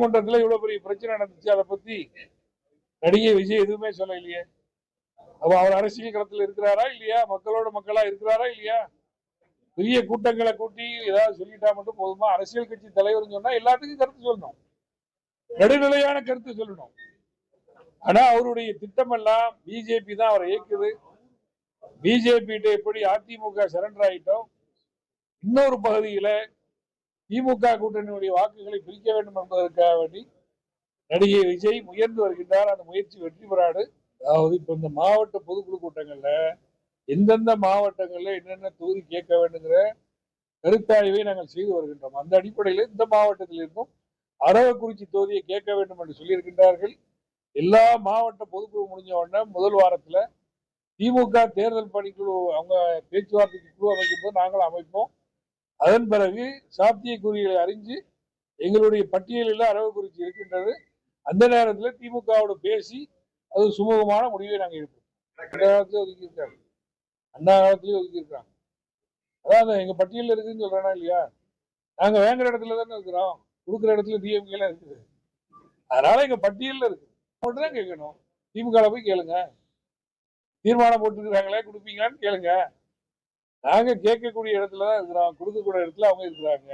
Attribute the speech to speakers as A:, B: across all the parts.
A: குன்றத்துல இவ்வளவு பெரிய பிரச்சனை நடந்துச்சு. அதை பத்தி நடிகை விஜய் எதுவுமே சொல்ல இல்லையே அப்ப அவர் அரசியல் களத்துல இருக்கிறாரா இல்லையா? மக்களோட மக்களா இருக்கிறாரா இல்லையா? பெரிய கூட்டங்களை கூட்டி ஏதாவது சொல்லிட்டா மட்டும் போதுமா? அரசியல் கட்சி தலைவர்னு சொன்னா எல்லாத்துக்கும் கருத்து சொல்லணும். நடுநிலையான கருத்து சொல்லணும். ஆனா அவருடைய திட்டமெல்லாம் பிஜேபி தான் அவரை இயக்குது. பிஜேபி எப்படி அதிமுக சரண்டர் ஆயிட்டோம். இன்னொரு பகுதியில திமுக கூட்டணியுடைய வாக்குகளை பிரிக்க வேண்டும் என்பதற்காக வேண்டி நடிகை விஜய் முயன்று வருகின்றார். அந்த முயற்சி வெற்றி பெறாது. அதாவது இப்போ இந்த மாவட்ட பொதுக்குழு கூட்டங்களில் எந்தெந்த மாவட்டங்களில் என்னென்ன தொகுதி கேட்க வேண்டுங்கிற கருத்தாய்வை நாங்கள் செய்து வருகின்றோம். அந்த அடிப்படையில் இந்த மாவட்டத்தில் இருந்தும் அரவக்குறிச்சி தொகுதியை கேட்க வேண்டும் என்று சொல்லியிருக்கின்றார்கள். எல்லா மாவட்ட பொதுக்குழு முடிஞ்ச உடனே முதல் வாரத்தில் திமுக தேர்தல் பணிக்குழு அவங்க பேச்சுவார்த்தைக்கு குழு அமைக்கும் போது நாங்களும் அமைப்போம். அதன் பிறகு சாத்தியக்கூறுகளை அறிஞ்சு எங்களுடைய பட்டியலில் அரவக்குறிச்சி இருக்கின்றது. அந்த நேரத்தில் திமுகவோட பேசி அது சுமூகமான முடிவை நாங்கள் எடுப்போம். அந்த காலத்திலே ஒதுக்கி இருக்காங்க. அந்த காலத்திலேயே ஒதுக்கி இருக்காங்க. அதான் எங்க பட்டியலில் இருக்குன்னு சொல்றேனா இல்லையா? நாங்க வேங்குற இடத்துல தானே இருக்கிறோம். கொடுக்குற இடத்துல டிஎம்கே எல்லாம் இருக்குது. அதனால எங்க பட்டியலில் இருக்கு மட்டும் தான் கேட்கணும். திமுக போய் கேளுங்க. தீர்மானம் போட்டுருக்குறாங்களே கொடுப்பீங்களான்னு கேளுங்க. நாங்க கேட்கக்கூடிய இடத்துல தான் இருக்கிறோம் கொடுக்கக்கூடிய இடத்துல அவங்க இருக்கிறாங்க.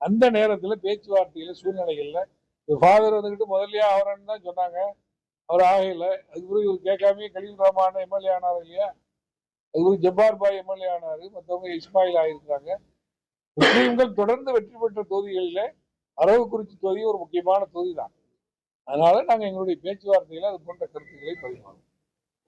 A: அந்த நேரத்துல பேச்சுவார்த்தையில சூழ்நிலைகள்ல ஃபாதர் வந்துகிட்டு முதல்லயே அவரன்னு தான் சொன்னாங்க. அவர் ஆகையில அது பிறகு இவர் கேட்காமயே கலீல் ரஹ்மான் எம்எல்ஏ ஆனார் இல்லையா? அது பிறகு ஜப்பார் பாய் எம்எல்ஏ ஆனாரு. மற்றவங்க இஸ்மாயில் ஆகியிருக்கிறாங்க முஸ்லீம்கள் தொடர்ந்து வெற்றி பெற்ற தொகுதிகளில அரவக்குறிச்சி தொகுதி ஒரு முக்கியமான தொகுதி தான் அதனால நாங்க எங்களுடைய பேச்சுவார்த்தையில் அது போன்ற கருத்துக்களை பரிமாறும்